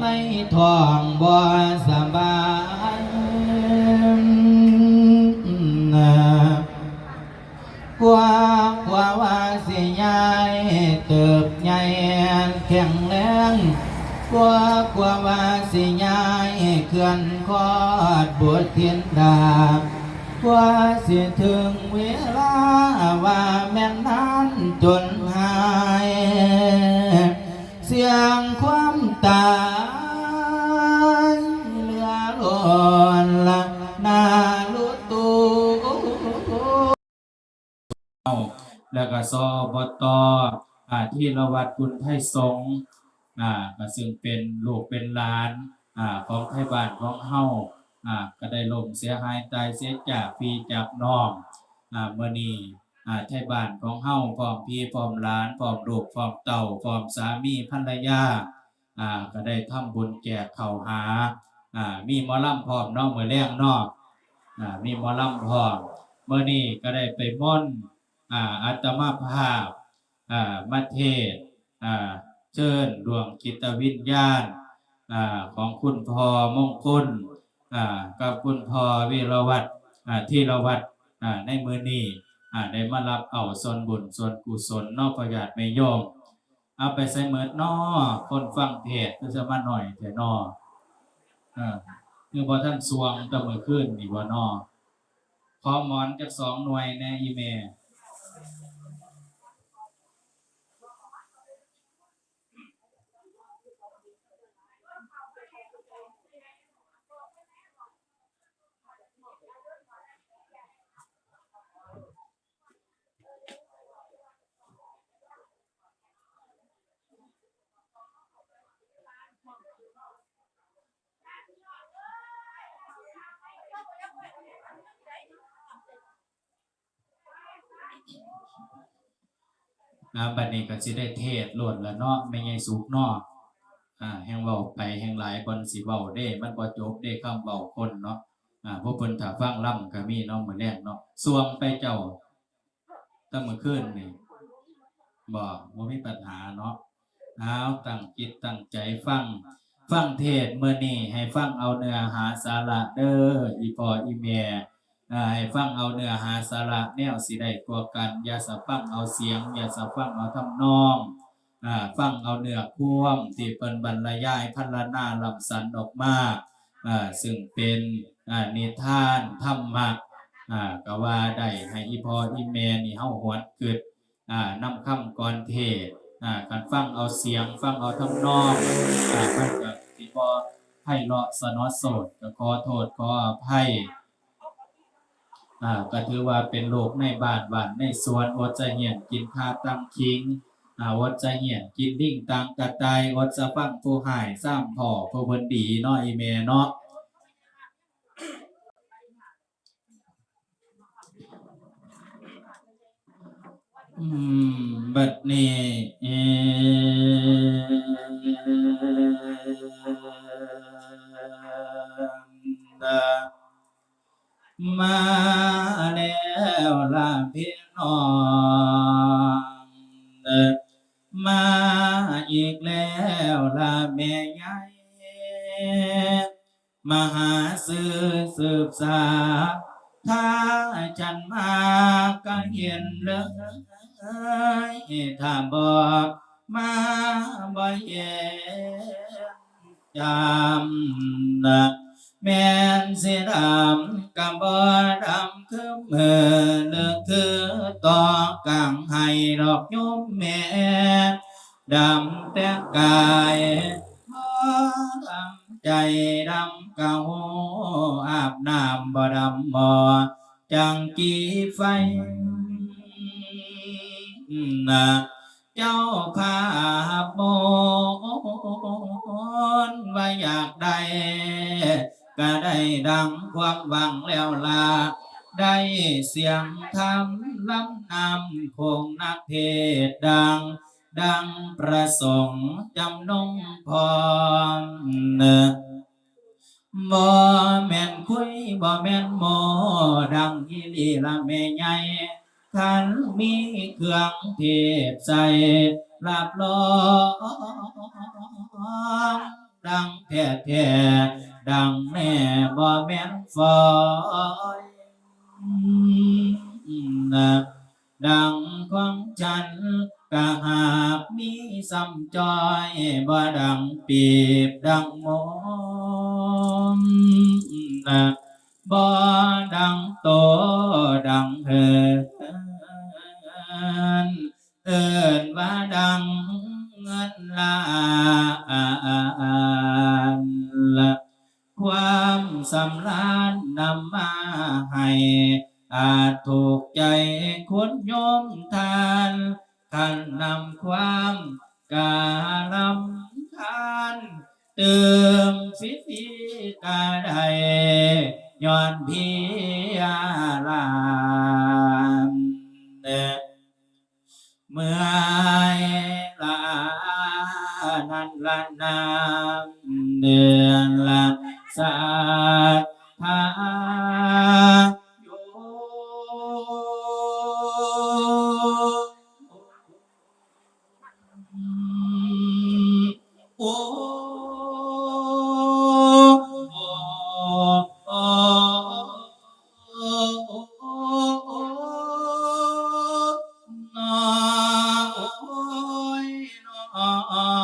ในท้องบ่สบายกว่ากว่าว่าสิยายเติบใหญ่แข็งแรงกว่ากว่าว่าสิยายเคลื่อนคอดบวชเทียนดากว่าสิถึงเวลาว่าแม่นนั้นจน แล้วก็สอบตอที่ระวัดคุณไทยสงฆ์อ่าก็ซึ่งเป็นลูกเป็นหลานอ่าของไทยบ้านของเฮาอ่าก็ได้ล่มเสียหายตายเสียจากพี่จากน้องอ่าเมื่อนี้อ่าไทยบ้านของเฮาพร้อมพี่พร้อมหลานพร้อมลูกพร้อมเต่าพร้อมสามีภรรยาอ่าก็ได้ทำบุญแก่เข้าหาอ่ามีหมอลำพร้อมน้องมือแรงนอกอ่ามีหมอลำพร้อมเมื่อนี้ก็ได้ไปม่อน อาตมาภาพอ่ามาเทศอ่าเชิญดวงจิตวิญญาณอาของคุณพอมงคลอากับคุณพอวิรวัตรอ่าที่รวัตรอ่าในมือนี้อ่าได้มารับเอาส่วนบุญส่วนกุศลนอกประหยัดไม่ยอมเอาไปใส่เหมือนนอคนฟังเทศก็จะมาหน่อยแต่นอคือพอท่านสวงตะมือขึ้นนี่ว่านอขอหมอนจากสองหน่วยแน่อีเม นะบัดนี้ก็สิได้เทศโลดแล้วเนาะไม่ไงสุกเนาะอ่าแห่งเว้าไปแห่งหลายคนสิเว้าเด้ มันบ่จบเด้คำเว้าคนเนาะอ่าพวกเพิ่นถ้าฟังล่ำก็มีเนาะมื้อแรกเนาะสวงไปเจ้าตั้งมื้อคืนนี่บ่บ่มีปัญหาเนาะเอาตั้งจิตตั้งใจฟัง ฟังเทศน์มื้อนี้ให้ฟังเอาเนื้อหาสาระเด้ออีพ่ออีแม่ ให้ฟังเอาเนื้อหาสาระแนวสิได้กว่ากัน อย่าสะฟังเอาเสียง อย่าสะฟังเอาทำนองฟังเอาเนื้อควมที่เปิ้นบรรยายพันนาลำสันออกมาซึ่งเป็นนิทานธรรมะอ่าก็ว่าได้ให้อีพออีแม่นี่เฮาหวนเกิดนำคำก่อนเทศการฟังเอาเสียงฟังเอาทำนองอ่าเพิ่นก็สิบ่ไพเราะสนอโสดก็ขอโทษขออภัยอ่ ก็ถือว่าเป็นโลกในบ้านบ้านในสวนอดจะเหียนกินข้าตั้งคิงอ่าอดจะเหียนกินลิ่งตังกระตายอดจะฟังผู้หายซ้ำพ่อผู้เพิ่นดีเนาะอีเมเนาะอืมบัดนี้ มาแล้วล่ะพี่น้องเอ่อมาอีกแล้วล่ะแม่ใหญ่มหาซื้อสืบสาถ้าฉันมาก็เห็นเลยถ้าบอกมาบ่เห็นจำนะ แม่นสิดำกับบ่ดำคือมือเลือกคือต่อกลางให้ดอกยมแม่ดำแต่กายดำใจดำเก่าอาบน้ำบ่ดำบ่จังกีไฟนะเจ้าภาพโมนว่าอยากได้ ก็ได้ดังความหวังแล้วลา ได้เสียงธรรมล้ำนำคงนักเทศดัง ดังประสงค์จำนงพรบ่แม่นคุยบ่แม่นโมดังอีหลีละแม่ใหญ่ท่านมีเครื่องเทศใส่รับรองดังท้แท้ ดังแม่บ่แม่นฝอยนะดังของฉันกะหากมีซ้ำจอยบ่ดังปีบดังหมมนะบ่ดังโตดังเฮินเอินว่าดังเงินลา ให้อาจถูกใจคนโยมทานขันนำความการำทานเติมฟิติกาใดย้อนพิยาลามเด้อเมื่อลานันละนามเดือนละสาธา uh, uh.